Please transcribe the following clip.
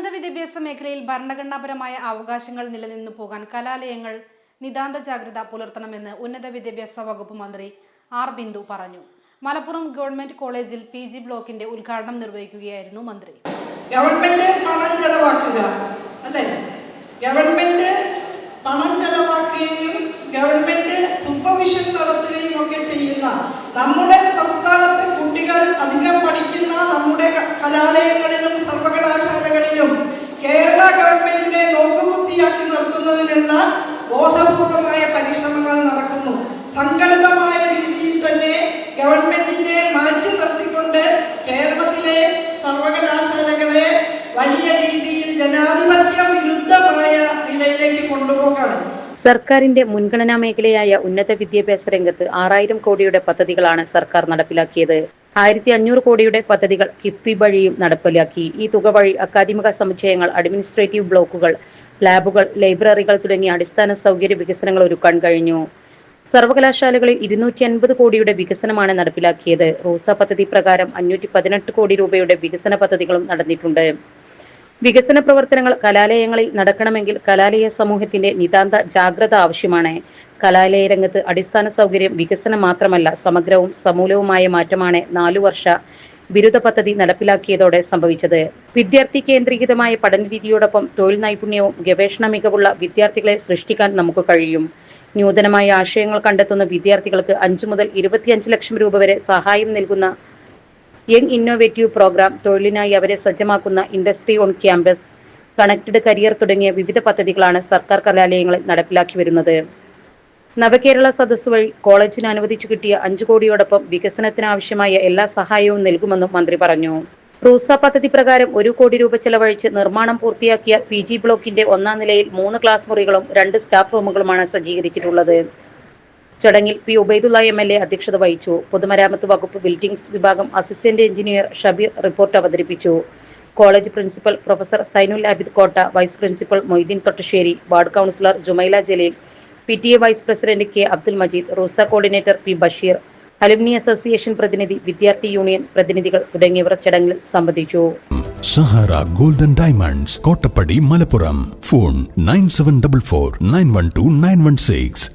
ഉന്നത വിദ്യാഭ്യാസ മേഖലയിൽ ഭരണഘടനാപരമായ അവകാശങ്ങൾ നിലനിന്നു പോകാൻ കലാലയങ്ങൾ നിതാന്ത ജാഗ്രത പുലർത്തണമെന്ന് ഉന്നത വിദ്യാഭ്യാസ വകുപ്പ് മന്ത്രി ആർ ബിന്ദു പറഞ്ഞു. മലപ്പുറം ഗവൺമെന്റ് കോളേജിൽ പി ജി ബ്ലോക്കിന്റെ ഉദ്ഘാടനം നിർവഹിക്കുകയായിരുന്നു മന്ത്രി. ഗവൺമെന്റ് പണം ചെലവാക്കുക അല്ലേ? ഗവൺമെന്റ് പണം ചെലവാക്കുകയും ഗവൺമെന്റ് സൂപ്പർവിഷൻ നടത്തുകയും ഒക്കെ ചെയ്യുന്ന നമ്മുടെ സംസ്ഥാനത്തെ കുട്ടികൾ അധികം പഠിക്കുന്ന നമ്മുടെ ക- സംഘടിതമായ രീതിയിൽ തന്നെ ഗവൺമെന്റിനെ മാറ്റി നിർത്തിക്കൊണ്ട് കേരളത്തിലെ സർവകലാശാലകളെ വലിയ രീതിയിൽ ജനാധിപത്യ വിരുദ്ധമായ നിലയിലേക്ക് കൊണ്ടുപോകണം. സർക്കാരിന്റെ മുൻഗണനാ മേഖലയായ ഉന്നത വിദ്യാഭ്യാസ രംഗത്ത് ആറായിരം കോടിയുടെ പദ്ധതികളാണ് സർക്കാർ നടപ്പിലാക്കിയത്. ആയിരത്തി അഞ്ഞൂറ് കോടിയുടെ പദ്ധതികൾ കിഫ്ബി വഴിയും നടപ്പിലാക്കി. ഈ തുക വഴി അക്കാദമിക സമുച്ചയങ്ങൾ അഡ്മിനിസ്ട്രേറ്റീവ് ബ്ലോക്കുകൾ ലാബുകൾ ലൈബ്രറികൾ തുടങ്ങിയ അടിസ്ഥാന സൗകര്യ വികസനങ്ങൾ ഒരുക്കാൻ കഴിഞ്ഞു. സർവകലാശാലകളിൽ ഇരുന്നൂറ്റി അൻപത് കോടിയുടെ വികസനമാണ് നടപ്പിലാക്കിയത്. റോസ പദ്ധതി പ്രകാരം അഞ്ഞൂറ്റി പതിനെട്ട് കോടി രൂപയുടെ വികസന പദ്ധതികളും നടന്നിട്ടുണ്ട്. വികസന പ്രവർത്തനങ്ങൾ കലാലയങ്ങളിൽ നടക്കണമെങ്കിൽ കലാലയ സമൂഹത്തിന്റെ നിതാന്ത ജാഗ്രത ആവശ്യമാണ്. കലാലയ രംഗത്ത് അടിസ്ഥാന സൗകര്യം വികസനം മാത്രമല്ല സമഗ്രവും സമൂലവുമായ മാറ്റമാണ് നാലു വർഷ ബിരുദ പദ്ധതി നടപ്പിലാക്കിയതോടെ സംഭവിച്ചത്. വിദ്യാർത്ഥി കേന്ദ്രീകൃതമായ പഠന രീതിയോടൊപ്പം തൊഴിൽ നൈപുണ്യവും ഗവേഷണ മികവുള്ള വിദ്യാർത്ഥികളെ സൃഷ്ടിക്കാൻ നമുക്ക് കഴിയും. നൂതനമായ ആശയങ്ങൾ കണ്ടെത്തുന്ന വിദ്യാർത്ഥികൾക്ക് അഞ്ചു മുതൽ ഇരുപത്തിയഞ്ച് ലക്ഷം രൂപ വരെ സഹായം നൽകുന്ന യങ് ഇന്നോവേറ്റീവ് പ്രോഗ്രാം തൊഴിലിനായി അവരെ സജ്ജമാക്കുന്ന industry on campus connected career തുടങ്ങിയ വിവിധ പദ്ധതികളാണ് സർക്കാർ കലാലയങ്ങളിൽ നടപ്പിലാക്കി വരുന്നത്. നവകേരള സദസ് വഴി കോളേജിന് അനുവദിച്ചു കിട്ടിയ അഞ്ചു കോടിയോടൊപ്പം വികസനത്തിനാവശ്യമായ എല്ലാ സഹായവും നൽകുമെന്നും മന്ത്രി പറഞ്ഞു. റൂസ പദ്ധതി പ്രകാരം ഒരു കോടി രൂപ ചെലവഴിച്ച് നിർമ്മാണം പൂർത്തിയാക്കിയ പി ജി ബ്ലോക്കിന്റെ ഒന്നാം നിലയിൽ മൂന്ന് ക്ലാസ് മുറികളും രണ്ട് സ്റ്റാഫ് റൂമുകളുമാണ് സജ്ജീകരിച്ചിട്ടുള്ളത്. ചടങ്ങിൽ P Ubaidullah M L A അധ്യക്ഷത വഹിച്ചു. പൊതുമരാമത്ത് വകുപ്പ് ബിൽഡിംഗ്സ് വിഭാഗം അസിസ്റ്റന്റ് എഞ്ചിനീയർ ഷബീർ റിപ്പോർട്ട് അവതരിപ്പിച്ചു. College principal professor Sainul Abid Kotta vice principal Moideen Thottassery ward councillor Jumaila Jaleel P T A vice president K Abdul Majeed RUSA coordinator P Basheer alumni association പ്രതിനിധി വിദ്യാർത്ഥി union പ്രതിനിധികൾ തുടങ്ങിയവർ ചടങ്ങിൽ സംബന്ധിച്ചു. Sahara golden diamonds Kottappadi Malappuram. Phone nine seven double four nine one two nine one six.